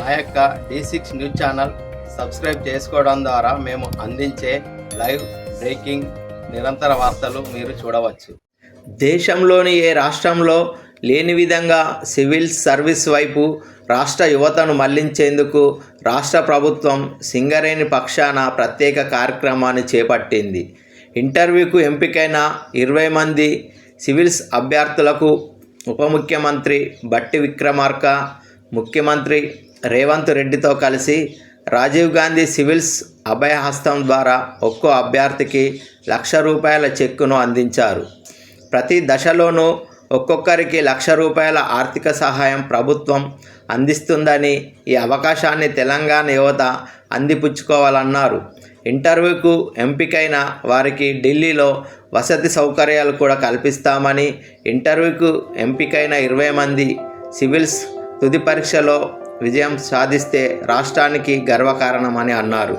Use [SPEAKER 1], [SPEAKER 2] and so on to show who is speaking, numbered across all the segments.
[SPEAKER 1] మా యొక్క D six news channel subscribe చేసుకోవడం ద్వారా మేము అందించే లైవ్ బ్రేకింగ్ నిరంతర వార్తలు మీరు చూడవచ్చు. దేశంలోని ఏ రాష్ట్రంలో లేని విధంగా సివిల్ సర్వీస్ వైపు రాష్ట్ర యువతను మళ్ళించేందుకు రాష్ట్ర ప్రభుత్వం సింగరేణి పక్షాన ప్రత్యేక కార్యక్రమాన్ని చేపట్టింది. ఇంటర్వ్యూకు ఎంపికైన ఇరవై మంది సివిల్స్ అభ్యర్థులకు ఉప ముఖ్యమంత్రి బట్టి విక్రమార్క ముఖ్యమంత్రి రేవంత్ రెడ్డితో కలిసి రాజీవ్ గాంధీ సివిల్స్ అభయహస్తం ద్వారా ఒక్కో అభ్యర్థికి లక్ష రూపాయల చెక్కును అందించారు. ప్రతి దశలోనూ ఒక్కొక్కరికి లక్ష రూపాయల ఆర్థిక సహాయం ప్రభుత్వం అందిస్తుందని ఈ అవకాశాన్ని తెలంగాణ యువత అందిపుచ్చుకోవాలన్నారు. ఇంటర్వ్యూకు ఎంపికైన వారికి ఢిల్లీలో వసతి సౌకర్యాలు కూడా కల్పిస్తామని ఇంటర్వ్యూకు ఎంపికైన ఇరవై మంది సివిల్స్ తుది పరీక్షలో విజయం సాధిస్తే రాష్ట్రానికి గర్వకారణమని అన్నారు.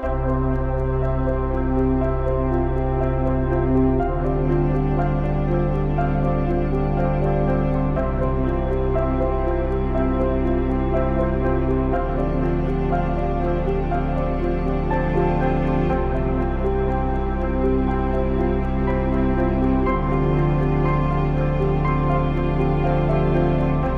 [SPEAKER 1] thank you